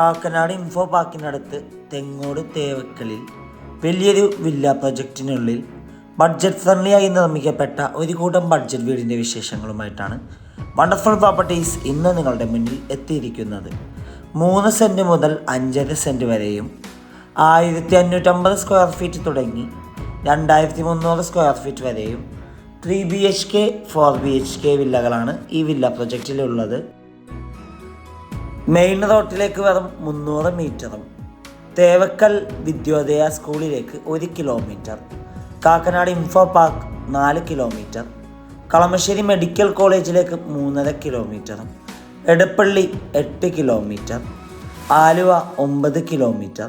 Kakkanad info പാർക്കിനടുത്ത് Thengode തേവക്കലിൽ വലിയൊരു villa പ്രൊജക്റ്റിനുള്ളിൽ budget ഫ്രണ്ട്ലിയായി നിർമ്മിക്കപ്പെട്ട ഒരു കൂട്ടം ബഡ്ജറ്റ് വീടിന്റെ വിശേഷങ്ങളുമായിട്ടാണ് വണ്ടർഫുൾ പ്രോപ്പർട്ടീസ് ഇന്ന് നിങ്ങളുടെ മുന്നിൽ എത്തിയിരിക്കുന്നത്. മൂന്ന് സെന്റ് മുതൽ അഞ്ചര സെന്റ് വരെയും ആയിരത്തി അഞ്ഞൂറ്റമ്പത് സ്ക്വയർ ഫീറ്റ് തുടങ്ങി രണ്ടായിരത്തി മുന്നൂറ് സ്ക്വയർ ഫീറ്റ് വരെയും three B H K four B H K വില്ലകളാണ് ഈ വില്ല പ്രൊജക്റ്റിലുള്ളത് മെയിൻ റോട്ടിലേക്ക് വെറും മുന്നൂറ് മീറ്ററും തേവക്കൽ വിദ്യോദയ സ്കൂളിലേക്ക് ഒരു കിലോമീറ്റർ കാക്കനാട് ഇൻഫോ പാർക്ക് നാല് കിലോമീറ്റർ കളമശ്ശേരി മെഡിക്കൽ കോളേജിലേക്ക് മൂന്നര കിലോമീറ്ററും എടപ്പള്ളി എട്ട് കിലോമീറ്റർ ആലുവ ഒമ്പത് കിലോമീറ്റർ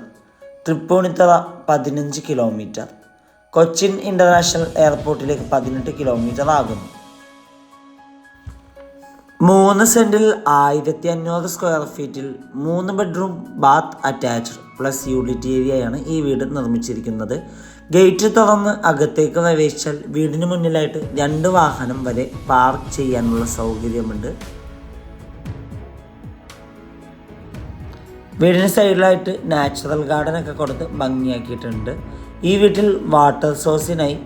തൃപ്പൂണിത്തറ പതിനഞ്ച് കിലോമീറ്റർ കൊച്ചിൻ ഇന്റർനാഷണൽ എയർപോർട്ടിലേക്ക് പതിനെട്ട് കിലോമീറ്റർ ആകുന്നു മൂന്ന് സെന്റിൽ ആയിരത്തി അഞ്ഞൂറ് സ്ക്വയർ ഫീറ്റിൽ മൂന്ന് bedroom bath attached plus unit ഏരിയയാണ് ഈ വീട് നിർമ്മിച്ചിരിക്കുന്നത്. ഗേറ്റ് തുറന്ന് അകത്തേക്ക് പ്രവേശിച്ചാൽ വീടിന് മുന്നിലായിട്ട് രണ്ട് വാഹനം വരെ പാർക്ക് ചെയ്യാനുള്ള സൗകര്യമുണ്ട്. വീടിന് സൈഡിലായിട്ട് നാച്ചുറൽ ഗാർഡൻ ഒക്കെ കൊടുത്ത് ഭംഗിയാക്കിയിട്ടുണ്ട്. ഈ വീട്ടിൽ വാട്ടർ സോഴ്സിനായി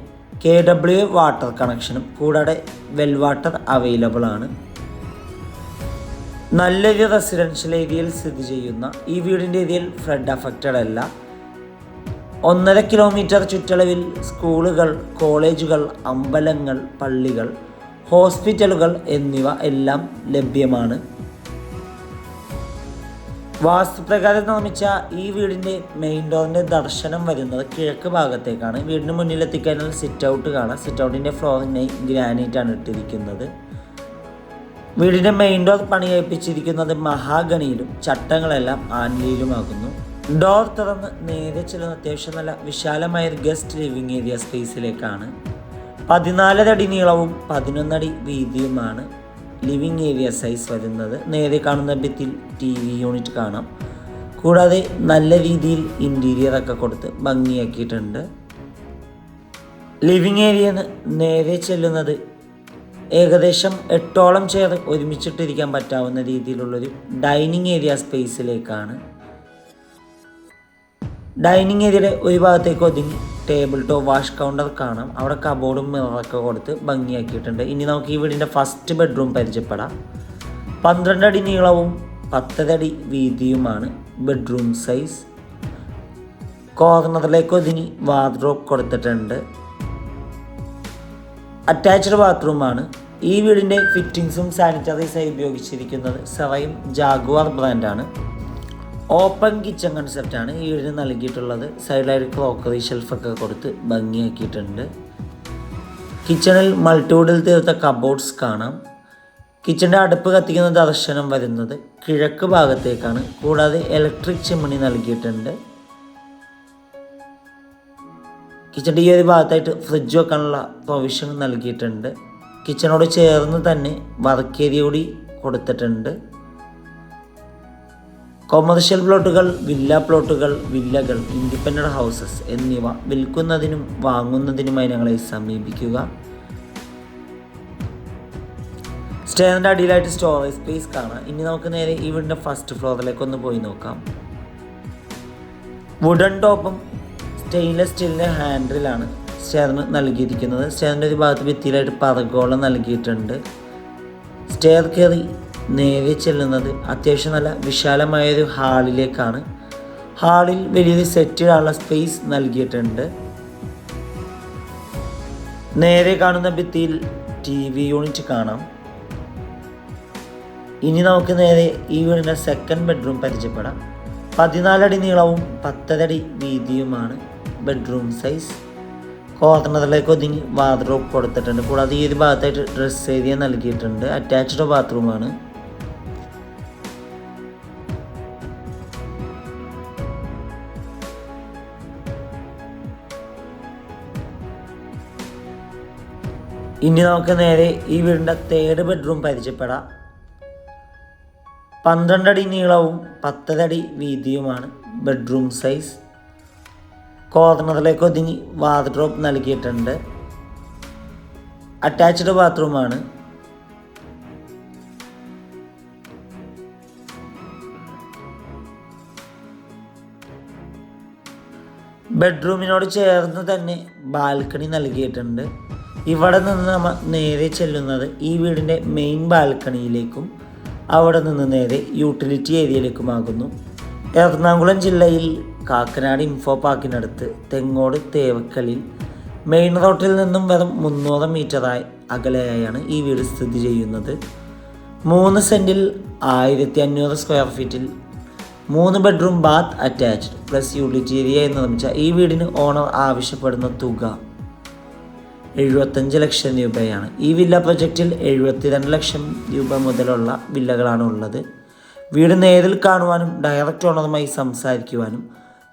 കെ ഡബ്ല്യു വാട്ടർ കണക്ഷനും കൂടാതെ വെൽ വാട്ടർ അവൈലബിൾ ആണ്. നല്ലൊരു റെസിഡൻഷ്യൽ ഏരിയയിൽ സ്ഥിതി ചെയ്യുന്ന ഈ വീടിന്റെ ഏരിയയിൽ ഫ്ലഡ് അഫക്റ്റഡ് അല്ല. ഒന്നര കിലോമീറ്റർ ചുറ്റളവിൽ സ്കൂളുകൾ കോളേജുകൾ അമ്പലങ്ങൾ പള്ളികൾ ഹോസ്പിറ്റലുകൾ എന്നിവ എല്ലാം ലഭ്യമാണ്. വാസ്തുപ്രകാരം നിർമ്മിച്ച ഈ വീടിന്റെ മെയിൻ ഡോറിന്റെ ദർശനം വരുന്നത് കിഴക്ക് ഭാഗത്തേക്കാണ്. വീടിന് മുന്നിലെത്തിക്കഴിഞ്ഞാൽ സിറ്റ് ഔട്ട് കാണാം. സിറ്റ് ഔട്ടിന്റെ ഫ്ലോറിനെ ഗ്രാനൈറ്റ് ആണ് ഇട്ടിരിക്കുന്നത്. വീടിന്റെ മെയിൻ ഡോർ പണി കഴിപ്പിച്ചിരിക്കുന്നത് മഹാഗണിയിലും ചട്ടങ്ങളെല്ലാം ആൻലിയിലുമാകുന്നു ഡോർ തുറന്ന് നേരെ ചെല്ലുന്ന അത്യാവശ്യം നല്ല വിശാലമായ ഒരു ഗസ്റ്റ് ലിവിംഗ് ഏരിയ സ്പേസിലേക്കാണ് പതിനാലരടി നീളവും പതിനൊന്നടി വീതിയുമാണ് ലിവിംഗ് ഏരിയ സൈസ് വരുന്നത്. നേരെ കാണുന്ന ഭിത്തിയിൽ ടി വി യൂണിറ്റ് കാണാം. കൂടാതെ നല്ല രീതിയിൽ ഇന്റീരിയർ ഒക്കെ കൊടുത്ത് ഭംഗിയാക്കിയിട്ടുണ്ട്. ലിവിംഗ് ഏരിയ നേരെ ചെല്ലുന്നത് ഏകദേശം എട്ടോളം ചെയർ ഒരുമിച്ചിട്ടിരിക്കാൻ പറ്റാവുന്ന രീതിയിലുള്ളൊരു ഡൈനിങ് ഏരിയ സ്പേസിലേക്കാണ് ഡൈനിങ് ഏരിയയുടെ ഒരു ഭാഗത്തേക്ക് ഒതുങ്ങി ടേബിൾ ടോപ്പ് വാഷ് കൗണ്ടർ കാണാം. അവിടെ കബോർഡും മിററൊക്കെ കൊടുത്ത് ഭംഗിയാക്കിയിട്ടുണ്ട്. ഇനി നമുക്ക് ഈ വീടിന്റെ ഫസ്റ്റ് ബെഡ്റൂം പരിചയപ്പെടാം. പന്ത്രണ്ട് അടി നീളവും പത്തര അടി വീതിയുമാണ് ബെഡ്റൂം സൈസ് കോർണറിലേക്ക് ഒതുങ്ങി വാർഡ്രോബ് കൊടുത്തിട്ടുണ്ട്. അറ്റാച്ച്ഡ് ബാത്റൂമാണ് ഈ വീടിന്റെ ഫിറ്റിങ്സും സാനിറ്ററീസായി ഉപയോഗിച്ചിരിക്കുന്നത് സെറയും ജാഗ്വാർ ബ്രാൻഡാണ് ഓപ്പൺ കിച്ചൺ കൺസെപ്റ്റാണ് ഈ വീടിന് നൽകിയിട്ടുള്ളത്. സൈഡിലായിട്ട് ക്രോക്കറി ഷെൽഫൊക്കെ കൊടുത്ത് ഭംഗിയാക്കിയിട്ടുണ്ട്. കിച്ചണിൽ മൾട്ടിവുഡിൽ തീർത്ത കബോർഡ്സ് കാണാം. കിച്ചണിന്റെ അടുപ്പ് കത്തിക്കുന്ന ദർശനം വരുന്നത് കിഴക്ക് ഭാഗത്തേക്കാണ്. കൂടാതെ ഇലക്ട്രിക് ചിമ്മിണി നൽകിയിട്ടുണ്ട്. കിച്ചണിന്റെ ഈ ഒരു ഭാഗത്തായിട്ട് ഫ്രിഡ്ജ് വെക്കാനുള്ള പ്രൊവിഷൻ നൽകിയിട്ടുണ്ട്. കിച്ചണോട് ചേർന്ന് തന്നെ വർക്ക് ഏരിയ കൂടി കൊടുത്തിട്ടുണ്ട്. കൊമേഴ്ഷ്യൽ പ്ലോട്ടുകൾ വില്ല പ്ലോട്ടുകൾ വില്ലകൾ ഇൻഡിപെൻഡന്റ് ഹൗസസ് എന്നിവ വിൽക്കുന്നതിനും വാങ്ങുന്നതിനുമായി ഞങ്ങളെ സമീപിക്കുക. സ്റ്റേറിന്റെ അടിയിലായിട്ട് സ്റ്റോറേജ് സ്പേസ് കാണാം. ഇനി നമുക്ക് നേരെ ഈ വീടിന്റെ ഫസ്റ്റ് ഫ്ലോറിലേക്ക് ഒന്ന് പോയി നോക്കാം. വുഡൻ ടോപ്പും സ്റ്റെയിൻലെസ് സ്റ്റീലിന്റെ ഹാൻഡിലാണ് സ്റ്റെയറിന് നൽകിയിരിക്കുന്നത്. സ്റ്റെയറിന്റെ ഒരു ഭാഗത്ത് ഭിത്തിയിലായിട്ട് പതകോളം നൽകിയിട്ടുണ്ട്. സ്റ്റെയർ കയറി നേരെ ചെല്ലുന്നത് അത്യാവശ്യം നല്ല വിശാലമായൊരു ഹാളിലേക്കാണ്. ഹാളിൽ വലിയൊരു സെറ്റിടാനുള്ള സ്പേസ് നൽകിയിട്ടുണ്ട്. നേരെ കാണുന്ന ഭിത്തിയിൽ ടി വി യൂണിറ്റ് കാണാം. ഇനി നമുക്ക് നേരെ ഈ വീടിന്റെ സെക്കൻഡ് ബെഡ്റൂം പരിചയപ്പെടാം. പതിനാലടി നീളവും പത്തരടി വീതിയുമാണ്. ബെഡ്റൂം സൈസ് കോർണറിലേക്ക് ഒതുങ്ങി ബാത്റൂം കൊടുത്തിട്ടുണ്ട്. കൂടാതെ ഈ ഒരു ഭാഗത്തായിട്ട് ഡ്രസ് ഏരിയ നൽകിയിട്ടുണ്ട്. അറ്റാച്ച്ഡ് ബാത്റൂമാണ് ഇനി നമുക്ക് നേരെ ഈ വീടിന്റെ തേർഡ് ബെഡ്റൂം പരിചയപ്പെടാം. പന്ത്രണ്ടടി നീളവും പത്തരടി വീതിയുമാണ് ബെഡ്റൂം സൈസ് കോർണറിലേക്ക് ഒതുങ്ങി വാർഡ്രോപ്പ് നൽകിയിട്ടുണ്ട്. അറ്റാച്ച്ഡ് ബാത്റൂമാണ്. ബെഡ്റൂമിനോട് ചേർന്ന് തന്നെ ബാൽക്കണി നൽകിയിട്ടുണ്ട്. ഇവിടെ നിന്ന് നമ്മൾ നേരെ ചെല്ലുന്നത് ഈ വീടിന്റെ മെയിൻ ബാൽക്കണിയിലേക്കും അവിടെ നിന്ന് നേരെ യൂട്ടിലിറ്റി ഏരിയയിലേക്കുമാകുന്നു. എറണാകുളം ജില്ലയിൽ കാക്കനാട് ഇൻഫോ പാർക്കിനടുത്ത് തെങ്ങോട് തേവക്കലിൽ മെയിൻ റോട്ടിൽ നിന്നും വെറും മുന്നൂറ് മീറ്ററായി അകലെയായാണ് ഈ വീട് സ്ഥിതി ചെയ്യുന്നത്. മൂന്ന് സെന്റിൽ ആയിരത്തി അഞ്ഞൂറ് സ്ക്വയർ ഫീറ്റിൽ മൂന്ന് bedroom bath attached plus utility എന്ന് നിർമ്മിച്ച ഈ വീടിന് ഓണർ ആവശ്യപ്പെടുന്ന തുക എഴുപത്തഞ്ച് ലക്ഷം രൂപയാണ്. ഈ വില്ല പ്രൊജക്റ്റിൽ എഴുപത്തിരണ്ട് ലക്ഷം രൂപ മുതലുള്ള വില്ലകളാണ് ഉള്ളത്. വീട് നേരിൽ കാണുവാനും ഡയറക്റ്റ് ഓണറുമായി സംസാരിക്കുവാനും